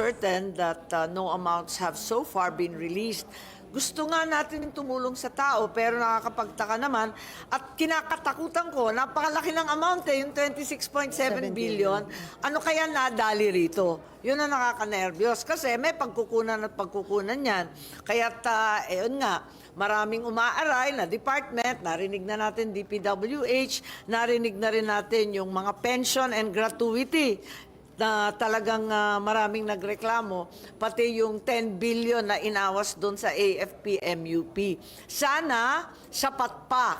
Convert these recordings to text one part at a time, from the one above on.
certain that uh, no amounts have so far been released. Gusto nga natin tumulong sa tao pero nakakapagtaka naman at kinakatakutan ko, napakalaki ng amount eh, yung 26.7 billion. Ano kaya nadali rito? Yun ang nakakanervyos kasi may pagkukunan at pagkukunan yan. Kaya uh, yun nga, maraming umaaray na department, narinig na natin DPWH, narinig na rin natin yung mga pension and gratuity na talagang ah, maraming nagreklamo, pati yung 10 billion na inawas doon sa AFP-MUP. Sana sapat pa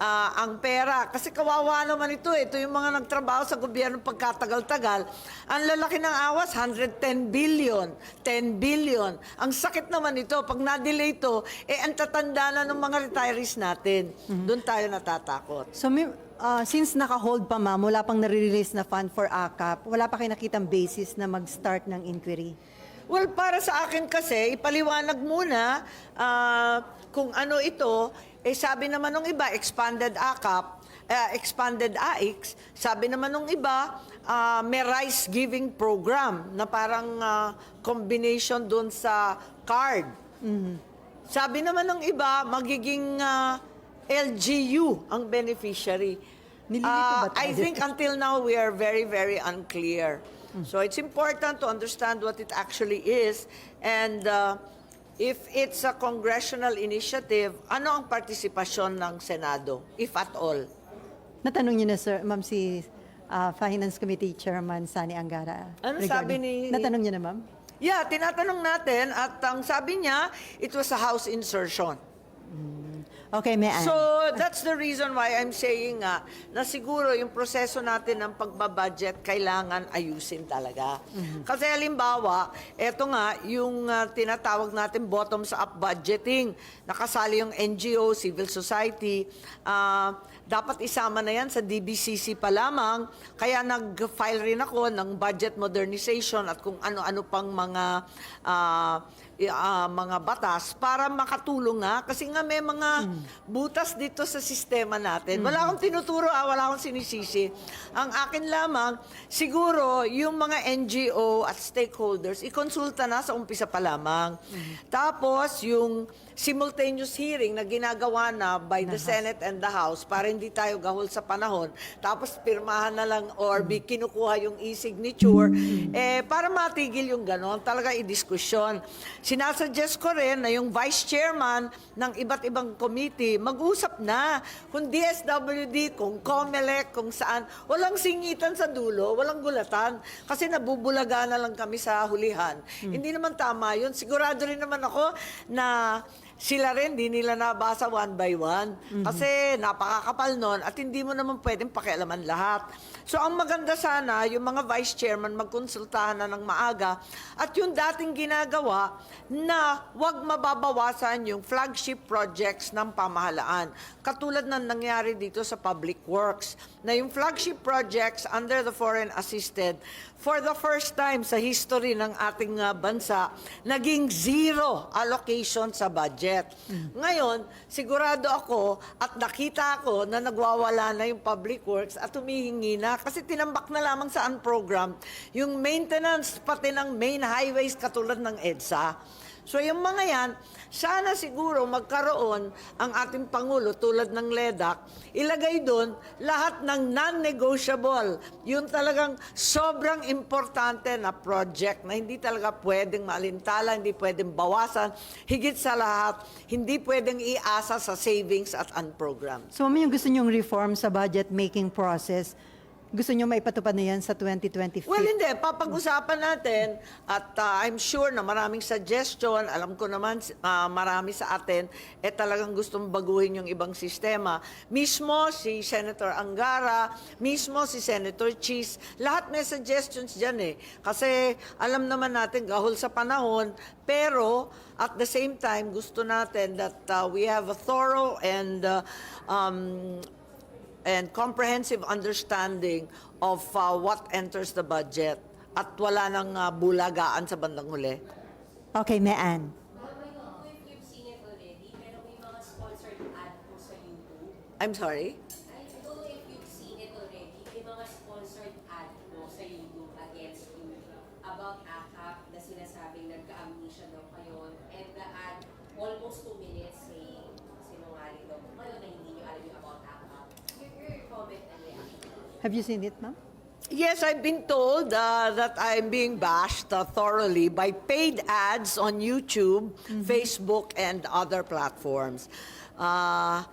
ah, ang pera. Kasi kawawa naman ito. eh. Ito yung mga nagtrabaho sa gobyerno pagkatagal-tagal. Ang lalaki ng awas, 110 billion, 10 billion. Ang sakit naman ito. Pag na-delay ito, eh ang tatanda na ng mga retirees natin. Doon tayo natatakot. So, may, uh, since naka-hold pa ma'am, wala pang nare-release na fund for AKAP, wala pa kayo nakitang basis na mag-start ng inquiry? Well, para sa akin kasi, ipaliwanag muna ah, kung ano ito. Eh, sabi naman ng iba, expanded AKAP, eh, expanded AIX. Sabi naman ng iba, ah, may rice giving program na parang ah, combination doon sa card. Sabi naman ng iba, magiging ah, LGU ang beneficiary. Nililito Ah, ba tayo? I think until now we are very, very unclear. So it's important to understand what it actually is and uh, if it's a congressional initiative, ano ang partisipasyon ng Senado, if at all? Natanong niyo na, sir, ma'am, si uh, Finance Committee Chairman Sani Angara. Ano regarding- sabi ni- Natanong niyo na, ma'am? Yeah, tinatanong natin at ang sabi niya, it was a House insertion. Okay, may So, that's the reason why I'm saying nga na siguro yung proseso natin ng pagbabudget kailangan ayusin talaga. Kasi halimbawa, eto nga, yung ah, tinatawag natin bottoms-up budgeting, nakasali yung NGO, civil society, ah, dapat isama na yan sa DBCC pa lamang. Kaya nag-file rin ako ng budget modernization at kung ano-ano pang mga i- ah, mga batas para makatulong nga. Kasi nga may mga butas dito sa sistema natin. Wala akong tinuturo, ah, wala akong sinisisi. Ang akin lamang, siguro yung mga NGO at stakeholders, ikonsulta na sa umpisa pa lamang. Tapos yung simultaneous hearing na ginagawa na by the Senate and the House para hindi tayo gahol sa panahon. Tapos pirmahan na lang or be kinukuha yung e-signature eh para matigil yung ganon, talaga i-diskusyon. Sinasuggest ko rin na yung vice chairman ng iba't ibang committee mag-usap na kung DSWD, kung COMELEC, kung saan. Walang singitan sa dulo, walang gulatan. Kasi nabubulaga na lang kami sa hulihan. Hindi naman tama yun. Sigurado rin naman ako na sila rin, di nila nabasa one by one. Kasi napakakapal nun at hindi mo naman pwedeng pakialaman lahat. So ang maganda sana, yung mga vice chairman magkonsultahan na ng maaga at yung dating ginagawa na wag mababawasan yung flagship projects ng pamahalaan. Katulad ng nangyari dito sa public works, na yung flagship projects under the foreign assisted, for the first time sa history ng ating uh, bansa, naging zero allocation sa budget. Ngayon, sigurado ako at nakita ko na nagwawala na yung public works at humihingi na kasi tinambak na lamang sa program yung maintenance pati ng main highways katulad ng EDSA. So yung mga yan, sana siguro magkaroon ang ating Pangulo tulad ng LEDAC, ilagay doon lahat ng non-negotiable, yung talagang sobrang importante na project na hindi talaga pwedeng maalintala, hindi pwedeng bawasan, higit sa lahat, hindi pwedeng iasa sa savings at unprogrammed. So, ma'am, yung gusto niyong reform sa budget making process, gusto niyo maipatupad na yan sa 2025? Well, hindi. Papag-usapan natin at uh, I'm sure na maraming suggestion. Alam ko naman uh, marami sa atin eh talagang gustong baguhin yung ibang sistema. Mismo si Senator Angara, mismo si Senator Cheese, lahat may suggestions dyan eh. Kasi alam naman natin gahol sa panahon, pero at the same time gusto natin that uh, we have a thorough and uh, um, and comprehensive understanding of uh, what enters the budget at wala nang uh, bulagaan sa bandang huli. Okay, may Ann. Ma'am, I don't know if you've seen it already, may mga sponsored ad po sa YouTube. I'm sorry? I don't know if you've seen it already, Have you seen it, ma'am? Yes, I've been told uh, that I'm being bashed uh, thoroughly by paid ads on YouTube, Facebook, and other platforms. Uh,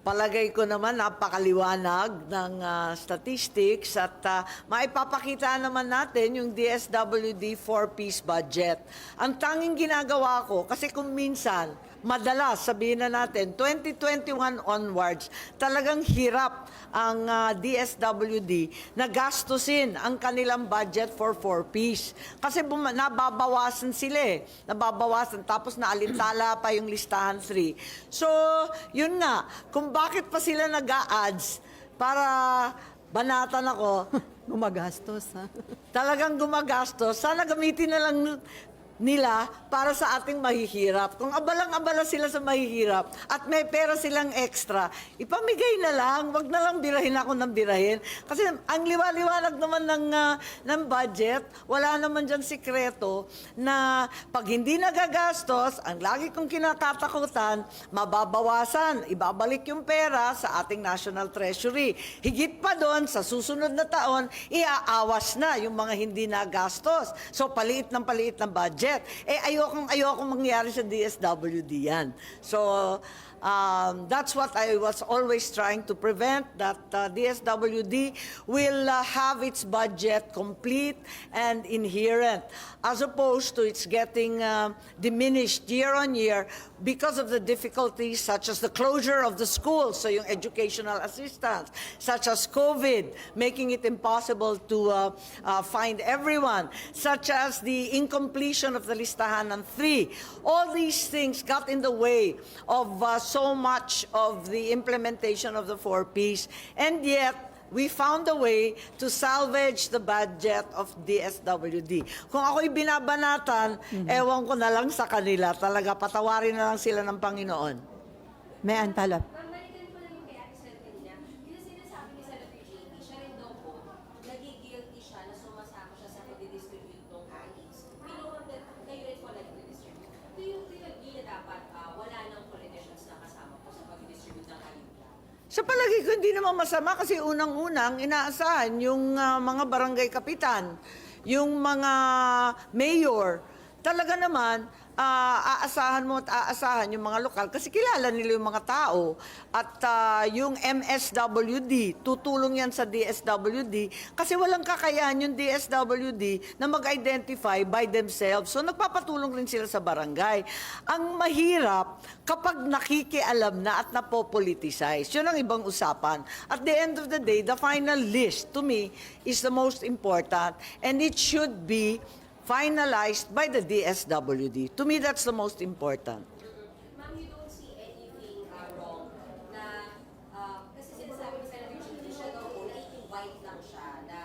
palagay ko naman napakaliwanag ng uh, statistics at uh, maipapakita naman natin yung DSWD 4-piece budget. Ang tanging ginagawa ko, kasi kung minsan, madalas sabihin na natin, 2021 onwards, talagang hirap ang uh, DSWD na gastusin ang kanilang budget for 4-piece. Kasi buma- nababawasan sila eh. Nababawasan. Tapos naalintala pa yung listahan 3. So, yun nga. Kung bakit pa sila nag-a-ads para banatan ako, Gumagastos, ha? talagang gumagastos, sana gamitin na lang nila para sa ating mahihirap. Kung abalang-abala sila sa mahihirap at may pera silang extra, ipamigay na lang, wag na lang birahin ako ng birahin. Kasi ang liwa-liwanag naman ng, ah, ng budget, wala naman dyan sikreto na pag hindi nagagastos, ang lagi kong kinatatakutan, mababawasan, ibabalik yung pera sa ating National Treasury. Higit pa doon, sa susunod na taon, iaawas na yung mga hindi nagastos. So, paliit ng paliit ng budget. Eh, ayokong ayokong mangyari sa DSWD yan. So, um, that's what I was always trying to prevent, that uh, DSWD will uh, have its budget complete and inherent, as opposed to its getting uh, diminished year on year because of the difficulties such as the closure of the schools, so yung educational assistance, such as COVID, making it impossible to uh, uh, find everyone, such as the incompletion of the listahan ng three. All these things got in the way of uh, so much of the implementation of the four Ps, and yet we found a way to salvage the budget of DSWD. Kung ako'y binabanatan, ewan ko na lang sa kanila. Talaga, patawarin na lang sila ng Panginoon. May antalap. Ma'am, balikan ko lang yung kay Ate Sel kanina. Yung sinasabi ni Senator JB, siya rin daw po, nagigilty siya na sumasama siya sa pag-distribute ng IEs. Pinuha na kayo rin po nag-distribute. Do you, do you agree na dapat ah, wala nang politicians na kasama po sa pag-distribute ng ayuda? Sa palagi ko, hindi naman masama kasi unang-unang inaasahan yung ah, mga barangay kapitan, yung mga mayor. Talaga naman, ah, aasahan mo at aasahan yung mga lokal kasi kilala nila yung mga tao. At ah, yung MSWD, tutulong yan sa DSWD kasi walang kakayahan yung DSWD na mag-identify by themselves. So nagpapatulong rin sila sa barangay. Ang mahirap kapag nakikialam na at napopoliticize. Yun ang ibang usapan. At the end of the day, the final list to me is the most important and it should be finalized by the DSWD. To me, that's the most important. Ma'am, you don't see anything uh, wrong na, uh, kasi sinasabi ni Senator JB, siya daw po, lang siya na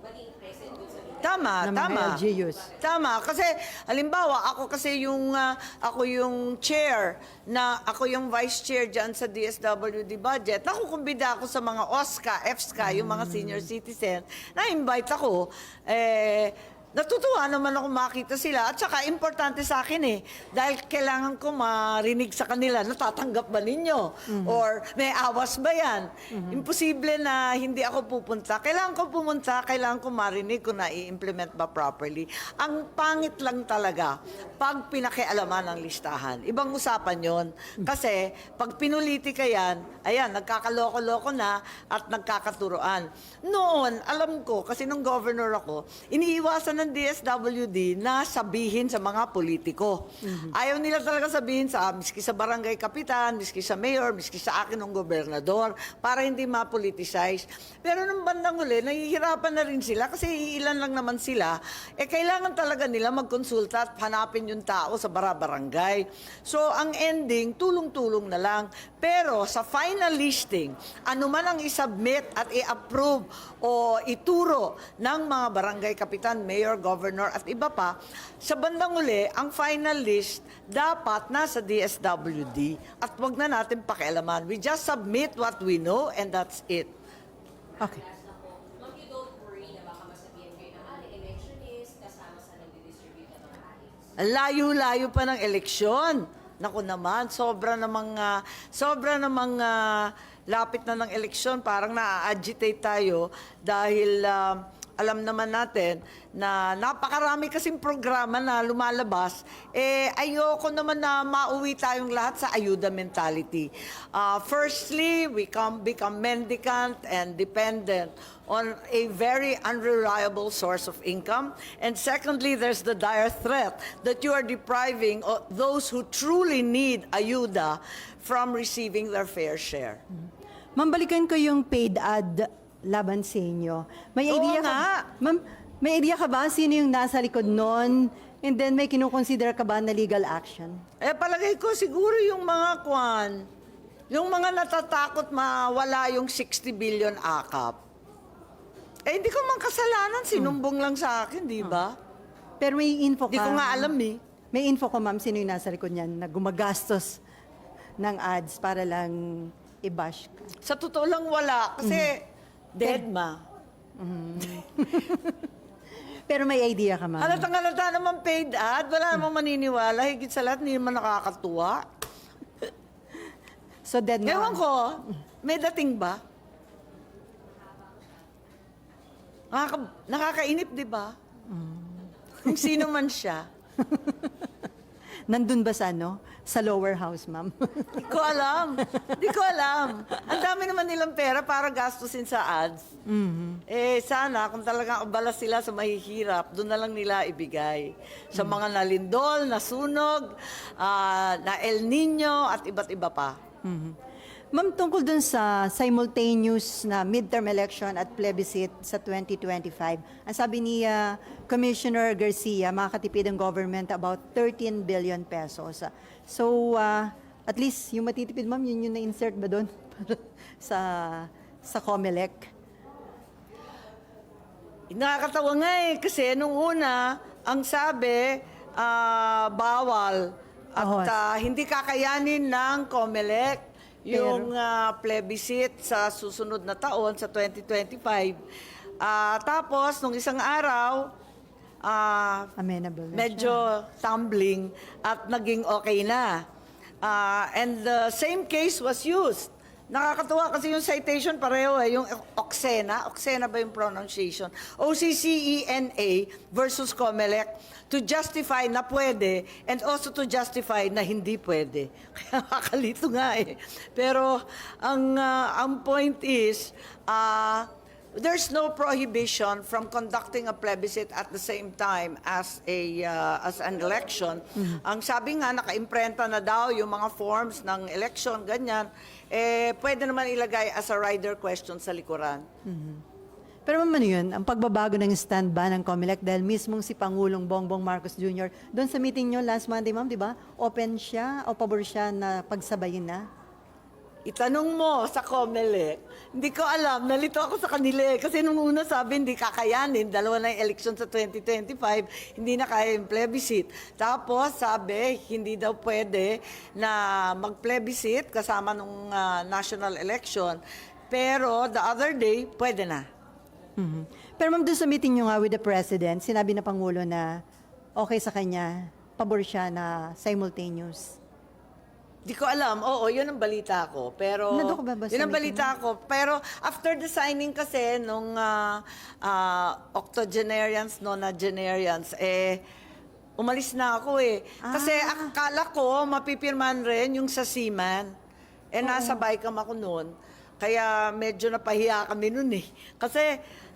maging present dun sa meeting. Tama, Ng mga tama. LGUs. Tama kasi halimbawa ako kasi yung ah, ako yung chair na ako yung vice chair diyan sa DSWD budget. Nakukumbida ako sa mga OSCA, EFSCA, yung mga senior citizen. Na-invite ako eh Natutuwa naman ako makita sila. At saka importante sa akin eh dahil kailangan ko marinig sa kanila natatanggap ba ninyo? Or may awas ba yan? Imposible na hindi ako pupunta. Kailangan ko pumunta kailangan ko marinig kung na-implement ba properly. Ang pangit lang talaga pag pinakialaman ng listahan. Ibang usapan yon kasi pag pinulitika yan ayan nagkakaloko-loko na at nagkakaturoan. Noon alam ko kasi nung governor ako iniiwasan ng DSWD na sabihin sa mga politiko. Ayaw nila talaga sabihin sa miski sa barangay kapitan, miski sa mayor, miski sa akin ng gobernador para hindi ma-politicize. Pero nung bandang huli, nahihirapan na rin sila kasi ilan lang naman sila. Eh kailangan talaga nila magkonsulta at hanapin yung tao sa bara-barangay. So ang ending, tulong-tulong na lang. Pero sa final listing, ano man ang isubmit at i-approve o ituro ng mga barangay kapitan, mayor, governor at iba pa, sa bandang uli, ang final list dapat nasa DSWD at wag na natin pakialaman. We just submit what we know and that's it. Okay. Layo-layo pa ng eleksyon. Naku naman, sobra namang, ah, sobra namang ah, lapit na ng eleksyon. Parang na-agitate tayo dahil ah, alam naman natin na napakarami kasing programa na lumalabas. Eh, ayoko naman na mauwi tayong lahat sa ayuda mentality. Ah, firstly, we come, become mendicant and dependent on a very unreliable source of income. And secondly, there's the dire threat that you are depriving those who truly need ayuda from receiving their fair share. Ma'am, balikan ko yung paid ad laban sa inyo. May Oo idea nga. ka, ma'am, may idea ka ba sino yung nasa likod nun? And then may kinukonsider ka ba na legal action? Eh, palagay ko siguro yung mga kwan, yung mga natatakot mawala yung 60 billion akap. Eh, hindi ko man kasalanan, sinumbong lang sa akin, di ba? Pero may info ka. Hindi ko nga alam eh. May info ko, ma'am, sino yung nasa likod niyan na gumagastos ng ads para lang i-bash ka. Sa totoo lang wala, kasi dead ma. Pero may idea ka, ma'am. Halatang halata naman paid ad, wala namang maniniwala, higit sa lahat, hindi naman nakakatuwa. So dead. Ewan ko, may dating ba? Nakaka, nakakainip, di ba? Kung sino man siya. Nandun ba sa ano? Sa lower house, ma'am. Di ko alam. Di ko alam. Ang dami naman nilang pera para gastusin sa ads. Eh, sana, kung talagang abala sila sa mahihirap, doon na lang nila ibigay. Sa mga nalindol, nasunog, ah, na El Nino, at iba't iba pa. Ma'am, tungkol dun sa simultaneous na midterm election at plebiscite sa 2025, ang sabi ni ah, Commissioner Garcia, makakatipid ang government about 13 billion pesos. So, ah, at least yung matitipid, ma'am, yun yung na-insert ba doon sa, sa COMELEC? Nakakatawa nga eh, kasi nung una, ang sabi, ah, bawal at ah, hindi kakayanin ng COMELEC yung ah, plebiscite sa susunod na taon, sa 2025. Ah, tapos, nung isang araw, ah, Amenable na medyo tumbling at naging okay na. Ah, and the same case was used. Nakakatuwa kasi yung citation pareho eh, yung Oxena, Oxena ba yung pronunciation? O-C-C-E-N-A versus COMELEC to justify na pwede and also to justify na hindi pwede. Kaya kakalito nga eh. Pero ang, ah, ang point is, ah, there's no prohibition from conducting a plebiscite at the same time as a uh, as an election. Ang sabi nga nakaimprenta na daw yung mga forms ng election ganyan eh pwede naman ilagay as a rider question sa likuran. Pero ma'am, ano yun? Ang pagbabago ng stand ba ng COMELEC dahil mismong si Pangulong Bongbong Marcos Jr. doon sa meeting nyo last Monday, ma'am, di ba? Open siya o pabor siya na pagsabayin na? Itanong mo sa COMELEC. Hindi ko alam, nalito ako sa kanila eh. Kasi nung una sabi, hindi kakayanin. Dalawa na yung election sa 2025, hindi na kaya yung plebiscite. Tapos sabi, hindi daw pwede na mag-plebiscite kasama nung ah, national election. Pero the other day, pwede na. Mhm. Pero ma'am, doon sa meeting nyo nga with the President, sinabi na Pangulo na okay sa kanya, pabor siya na simultaneous. Di ko alam. Oo, yun ang balita ko. Pero, Nandun ka ba ba sa yun ang meeting balita ko. Pero after the signing kasi nung ah, ah, octogenarians, nonagenarians, eh, umalis na ako eh. Kasi Ah. akala ko mapipirman rin yung sa Seaman. Eh, nasa Bicam ako noon. Kaya medyo napahiya kami noon eh. Kasi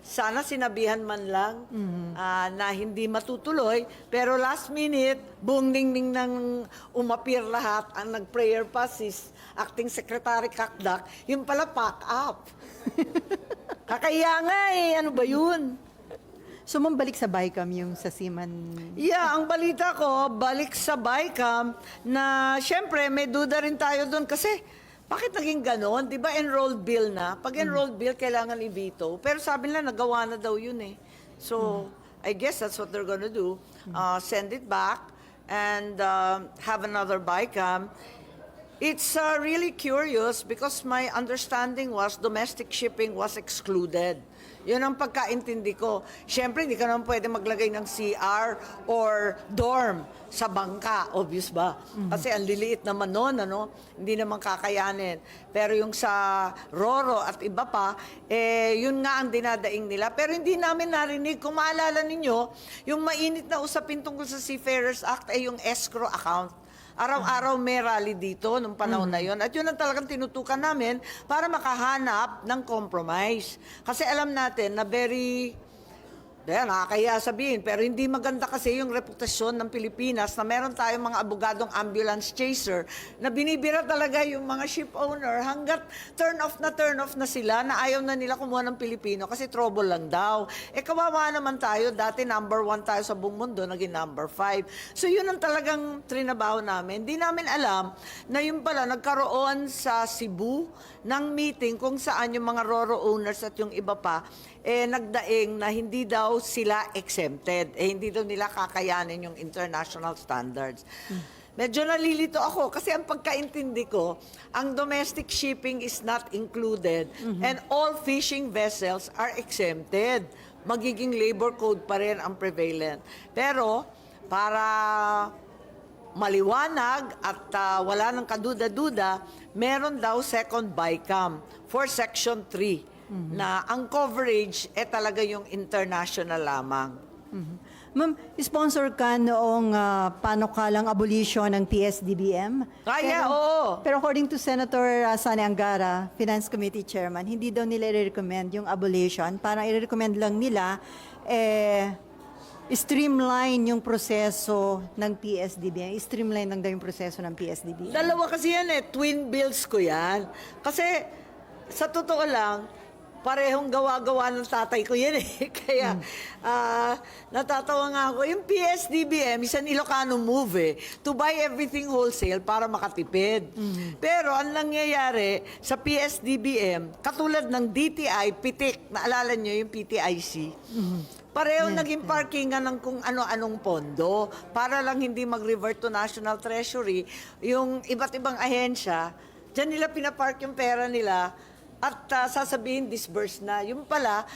sana sinabihan man lang Mm-hmm. ah, na hindi matutuloy. Pero last minute, buong ningning nang umapir lahat. Ang nag-prayer pa si Acting Secretary Kakdak. Yung pala pack up. Kakahiya nga eh. Ano ba yun? So ma'am, balik sa BICAM yung sa Siman. Yeah, ang balita ko, balik sa BICAM na syempre may duda rin tayo doon kasi bakit naging ganon? Di ba enrolled bill na? Pag enrolled bill, kailangan i-veto. Pero sabi nila, nagawa na daw yun eh. So, I guess that's what they're gonna do. Uh, send it back and um, have another BICAM. It's uh, really curious because my understanding was domestic shipping was excluded. Yun ang pagkaintindi ko. Siyempre, hindi ka naman pwede maglagay ng CR or dorm sa bangka. Obvious ba? Kasi ang liliit naman noon, ano? Hindi naman kakayanin. Pero yung sa Roro at iba pa, eh, yun nga ang dinadaing nila. Pero hindi namin narinig. Kung maalala ninyo, yung mainit na usapin tungkol sa Seafarers Act ay yung escrow account. Araw-araw may rally dito nung panahon na yon. At yun ang talagang tinutukan namin para makahanap ng compromise. Kasi alam natin na very kaya nakakaya sabihin, pero hindi maganda kasi yung reputasyon ng Pilipinas na meron tayong mga abogadong ambulance chaser na binibira talaga yung mga ship owner hanggat turn off na turn off na sila na ayaw na nila kumuha ng Pilipino kasi trouble lang daw. Eh kawawa naman tayo, dati number one tayo sa buong mundo, naging number five. So yun ang talagang trinabaho namin. Hindi namin alam na yun pala nagkaroon sa Cebu ng meeting kung saan yung mga Roro owners at yung iba pa eh nagdaing na hindi daw sila exempted. Eh hindi daw nila kakayanin yung international standards. Medyo nalilito ako kasi ang pagkaintindi ko, ang domestic shipping is not included and all fishing vessels are exempted. Magiging labor code pa rin ang prevalent. Pero para maliwanag at ah, wala ng kaduda-duda, meron daw second BICAM for Section 3 na ang coverage eh talaga yung international lamang. Mhm. Ma'am, sponsor ka noong ah, panukalang abolition ng PSDBM. Kaya, pero, oo. Pero according to Senator uh, Sani Angara, Finance Committee Chairman, hindi daw nila i-recommend yung abolition. Parang i-recommend lang nila eh, streamline yung proseso ng PSDBM. Streamline lang daw yung proseso ng PSDBM. Dalawa kasi yan eh, twin bills ko yan. Kasi sa totoo lang, parehong gawa-gawa ng tatay ko yan eh. Kaya ah, natatawa nga ako. Yung PSDBM is an Ilocano move eh, to buy everything wholesale para makatipid. Pero ang nangyayari sa PSDBM, katulad ng DTI, pitik, naalala nyo yung PTIC, Pareho naging parkingan ng kung ano-anong pondo para lang hindi mag-revert to National Treasury yung iba't ibang ahensya. Diyan nila pinapark yung pera nila at ah, sasabihin disburse na. Yung pala,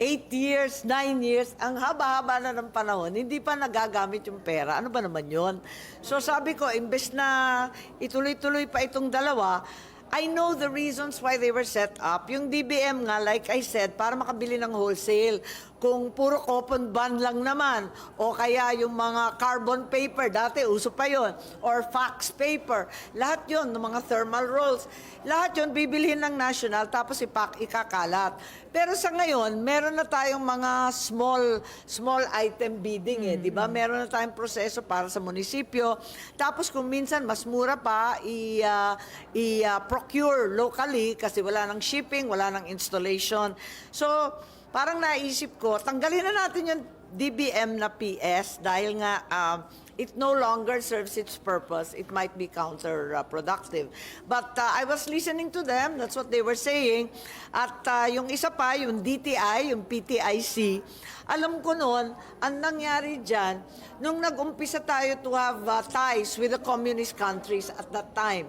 8 years, 9 years, ang haba-haba na ng panahon, hindi pa nagagamit yung pera. Ano ba naman yon? So sabi ko, imbes na ituloy-tuloy pa itong dalawa, I know the reasons why they were set up. Yung DBM nga, like I said, para makabili ng wholesale. Kung puro coupon bond lang naman, o kaya yung mga carbon paper, dati uso pa yon or fax paper, lahat yon ng mga thermal rolls, lahat yon bibilihin ng national, tapos ipak, ikakalat. Pero sa ngayon, meron na tayong mga small small item bidding eh, di ba? Meron na tayong proseso para sa munisipyo. Tapos kung minsan mas mura pa i ah, i ah, procure locally kasi wala nang shipping, wala nang installation. So, parang naisip ko, tanggalin na natin yung DBM na PS dahil nga um, it no longer serves its purpose. It might be counterproductive. But uh, I was listening to them. That's what they were saying. At uh, yung isa pa, yung DTI, yung PTIC, alam ko noon, ang nangyari dyan, nung nag-umpisa tayo to have uh, ties with the communist countries at that time,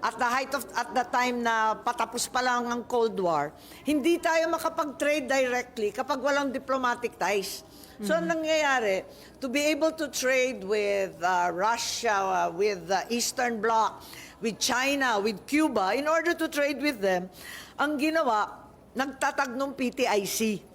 at the height of at the time na patapos pa lang ang Cold War, hindi tayo makapag-trade directly kapag walang diplomatic ties. So, ang nangyayari, to be able to trade with uh, Russia, uh, with the Eastern Bloc, with China, with Cuba, in order to trade with them, ang ginawa, nagtatag ng PTIC.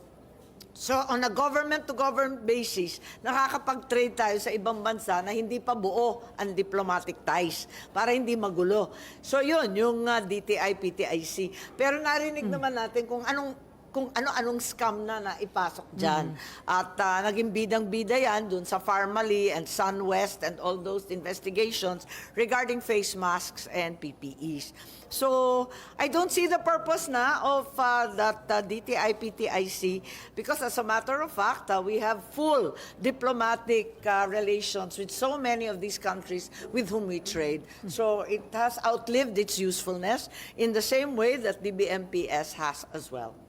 So, on a government-to-government basis, nakakapag-trade tayo sa ibang bansa na hindi pa buo ang diplomatic ties para hindi magulo. So, yun, yung uh, DTI, PTIC. Pero narinig naman natin kung anong kung ano-anong scam na naipasok dyan. At uh, naging bidang-bida yan dun sa Farmally and SunWest and all those investigations regarding face masks and PPEs. So, I don't see the purpose na of uh, that uh, DTI, PTIC because as a matter of fact, uh, we have full diplomatic uh, relations with so many of these countries with whom we trade. So, it has outlived its usefulness in the same way that the BMPS has as well.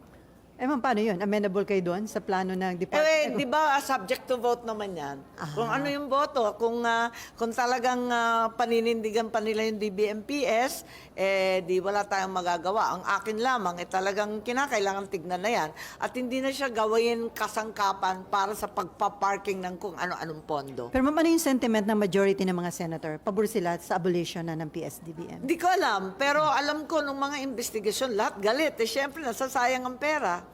Eh, ma'am, paano yun? Amenable kayo doon sa plano ng Eh, department? di ba, ah, subject to vote naman yan. Kung ano yung boto, kung, ah, kung talagang ah, paninindigan pa nila yung DBMPS, eh, di wala tayong magagawa. Ang akin lamang, eh, talagang kinakailangan tignan na yan. At hindi na siya gawin kasangkapan para sa pagpa-parking ng kung ano-anong pondo. Pero ma'am, ano yung sentiment ng majority ng mga senator? Pabor sila sa abolition na ng PSDBM? Hindi ko alam, pero alam ko nung mga investigasyon, lahat galit. Eh, syempre, nasasayang ang pera.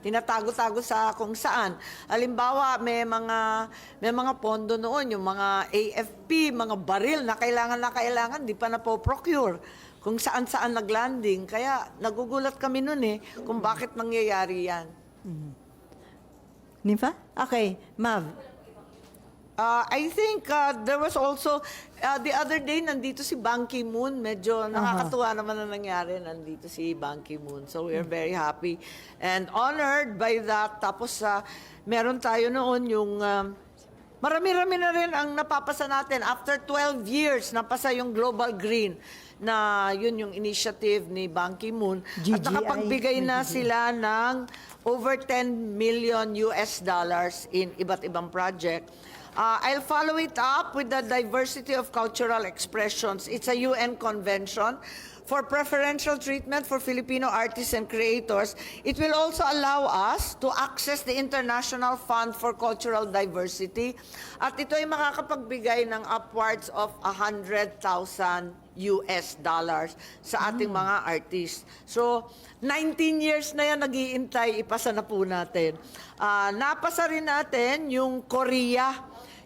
Tinatago-tago sa kung saan. Halimbawa, may mga, may mga pondo noon, yung mga AFP, mga baril na kailangan na kailangan, di pa na po procure kung saan-saan naglanding. Kaya nagugulat kami noon eh, kung bakit nangyayari yan. Ninfa? Okay, Mav. Uh, I think uh, there was also, uh, the other day, nandito si Ban Ki-moon. Medyo nakakatuwa naman na nangyari. Nandito si Ban Ki-moon. So we're very happy and honored by that. Tapos, uh, meron tayo noon yung... um, Marami-rami na rin ang napapasa natin. After 12 years, napasa yung Global Green na yun yung initiative ni Ban Ki-moon. At nakapagbigay na sila ng over 10 million US dollars in iba't ibang project. Uh, I'll follow it up with the diversity of cultural expressions. It's a UN convention for preferential treatment for Filipino artists and creators. It will also allow us to access the International Fund for Cultural Diversity. At ito ay makakapagbigay ng upwards of 100,000 US dollars sa ating mga artists. So, 19 years na yan nag-iintay, ipasa na po natin. Ah, napasa rin natin yung Korea,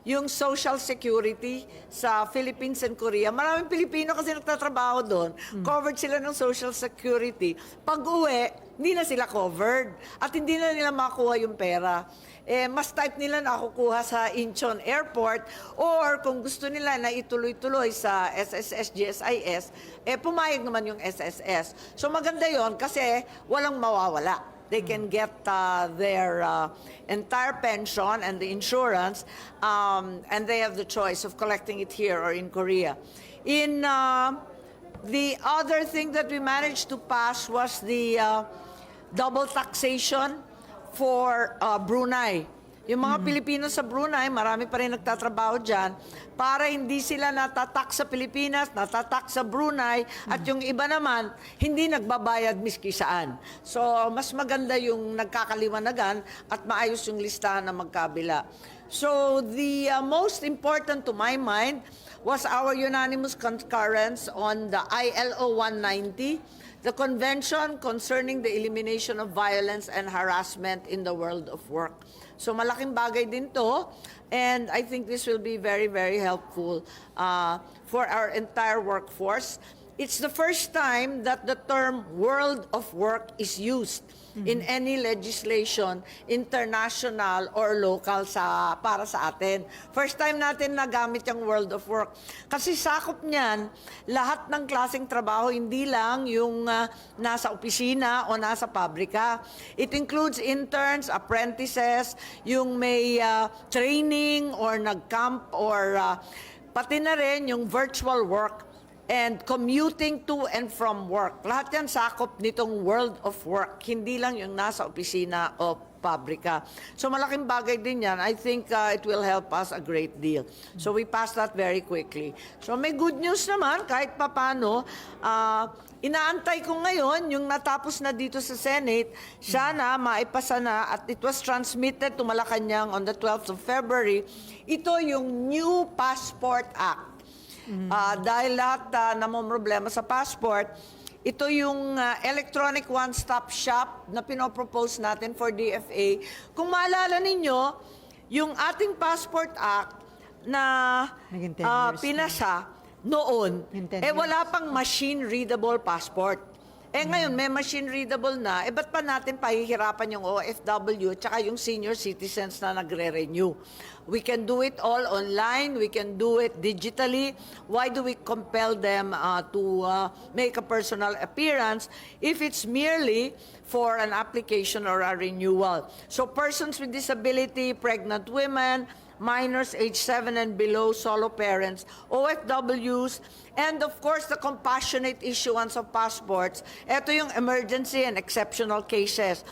yung social security sa Philippines and Korea. Maraming Pilipino kasi nagtatrabaho doon. Covered sila ng social security. Pag uwi, hindi na sila covered. At hindi na nila makuha yung pera. Eh, mas type nila nakukuha sa Incheon Airport or kung gusto nila na ituloy-tuloy sa SSS, GSIS, eh pumayag naman yung SSS. So maganda yon kasi walang mawawala. They can get uh, their uh, entire pension and the insurance, um, and they have the choice of collecting it here or in Korea. In uh, the other thing that we managed to pass was the uh, double taxation for uh, Brunei. Yung mga Pilipino sa Brunei, marami pa rin nagtatrabaho dyan, para hindi sila natatak sa Pilipinas, natatak sa Brunei, at yung iba naman, hindi nagbabayad miski saan. So, mas maganda yung nagkakaliwanagan at maayos yung listahan na magkabila. So, the uh, most important to my mind was our unanimous concurrence on the ILO 190, the Convention Concerning the Elimination of Violence and Harassment in the World of Work. So malaking bagay din to, and I think this will be very, very helpful uh, for our entire workforce. It's the first time that the term world of work is used in any legislation, international or local sa para sa atin. First time natin nagamit yung world of work. Kasi sakop niyan lahat ng klaseng trabaho, hindi lang yung ah, nasa opisina o nasa pabrika. It includes interns, apprentices, yung may ah, training or nag-camp or ah, pati na rin yung virtual work and commuting to and from work. Lahat yan sakop nitong world of work, hindi lang yung nasa opisina o pabrika. So malaking bagay din yan. I think uh, it will help us a great deal. So we passed that very quickly. So may good news naman, kahit papano, uh, inaantay ko ngayon yung natapos na dito sa Senate, sana maipasa na at it was transmitted to Malacanang on the 12th of February. Ito yung New Passport Act. Ah, dahil lahat uh, namomroblema sa passport, ito yung ah, electronic one-stop shop na pinopropose natin for DFA. Kung maalala ninyo, yung ating Passport Act na Naging 10 years na. pinasa noon, Yung 10 eh wala pang machine-readable passport. Eh ngayon, may machine-readable na, eh ba't pa natin pahihirapan yung OFW at saka yung senior citizens na nagre-renew? We can do it all online, we can do it digitally. Why do we compel them uh, to uh, make a personal appearance if it's merely for an application or a renewal? So persons with disability, pregnant women, minors age 7 and below, solo parents, OFWs, and of course the compassionate issuance of passports. Ito yung emergency and exceptional cases.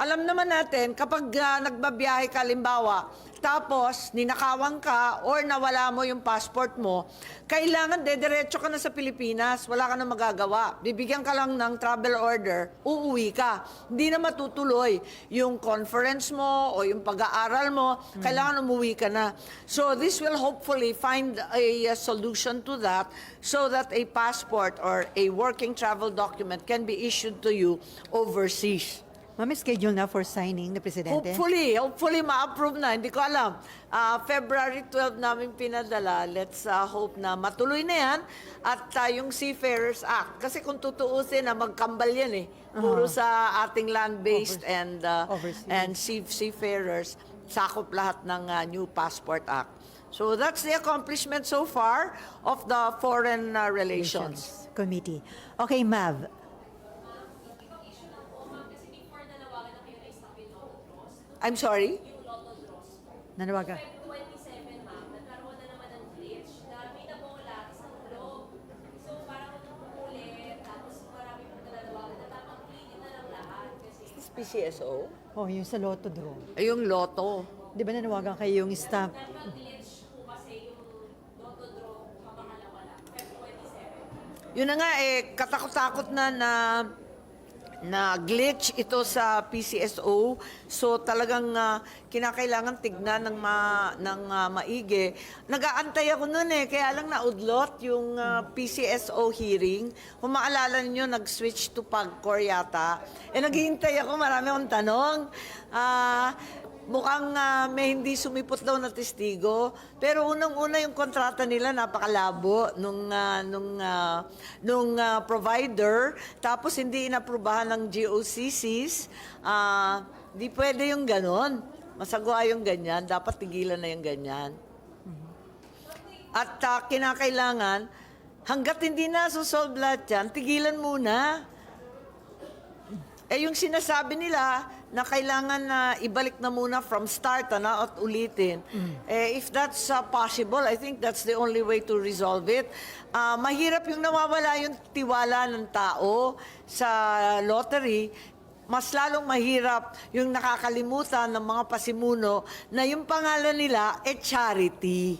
Alam naman natin, kapag ah, nagbabiyahe ka, limbawa, tapos ninakawan ka or nawala mo yung passport mo, kailangan dediretso ka na sa Pilipinas, wala ka na magagawa. Bibigyan ka lang ng travel order, uuwi ka. Hindi na matutuloy yung conference mo o yung pag-aaral mo, kailangan umuwi ka na. So this will hopefully find a, uh, solution to that so that a passport or a working travel document can be issued to you overseas. Ma'am, schedule na for signing na presidente? Hopefully, hopefully ma-approve na. Hindi ko alam. Ah, February 12 namin pinadala. Let's ah, hope na matuloy na yan. At ah, yung Seafarers Act. Kasi kung tutuusin na magkambal yan eh. Puro sa ating land-based and, ah, Overseas. and sea, seafarers. Sakop lahat ng ah, new Passport Act. So that's the accomplishment so far of the Foreign ah, Relations. Committee. Okay, Mav. Ibang issue lang po, ma'am, kasi before nanawagan na kayo na stop yung Lotto Draws, I'm sorry? yung Lotto Draws. Nanawagan. Feb 27, ma'am, nagkaroon na naman ng glitch na may nabola isang globe. So parang umulit, tapos marami pong nalalawagan na tamang clean na lang lahat. Kasi PCSO? Oh, yung sa Lotto Draw. Ay, yung Lotto. Di ba nanawagan kayo yung staff? nag-glitch po kasi yung Lotto Draw kapangalawa lang, Feb 27. Yun na nga eh, katakot-takot na na na glitch ito sa PCSO. So talagang ah, kinakailangan tignan ng ma, ng ah, maigi. Nag-aantay ako noon eh, kaya lang naudlot yung ah, PCSO hearing. Kung maalala niyo nag-switch to PAGCOR yata. Eh naghihintay ako, marami akong tanong. Ah, Mukhang ah, may hindi sumipot daw na testigo. Pero unang-una yung kontrata nila napakalabo nung ah, nung ah, nung ah, provider tapos hindi inaprubahan ng GOCCs. Ah, di pwede yung ganon. Masagwa yung ganyan, dapat tigilan na yung ganyan. At ah, kinakailangan hangga't hindi na solve lahat yan, tigilan muna. Eh yung sinasabi nila na kailangan na ibalik na muna from start ano, at ulitin. Eh if that's uh, possible, I think that's the only way to resolve it. Ah, mahirap yung nawawala yung tiwala ng tao sa lottery. Mas lalong mahirap yung nakakalimutan ng mga pasimuno na yung pangalan nila eh charity.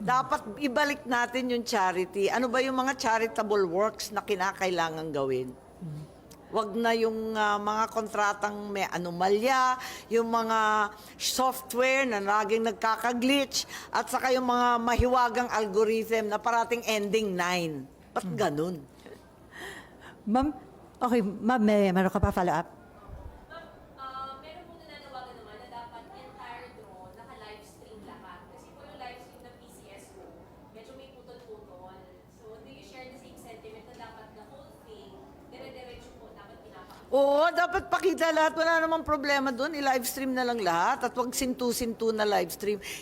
Dapat ibalik natin yung charity. Ano ba yung mga charitable works na kinakailangan gawin? Wag na yung ah, mga kontratang may anomalya, yung mga software na laging nagkakaglitch, at saka yung mga mahiwagang algorithm na parating ending 9. Ba't ganun? Ma'am, okay, ma'am, may meron ka pa follow-up? Ma'am, ah, meron po nananawagan naman na dapat entire draw naka-live stream lahat. Kasi po yung live stream ng PCSO, medyo may putol-putol. So, do you share the same sentiment na dapat the whole thing, dire-diretso po, dapat pinapakita? Oo, dapat pakita lahat. Wala namang problema doon. I-live stream na lang lahat. At wag sintu-sintu na live stream.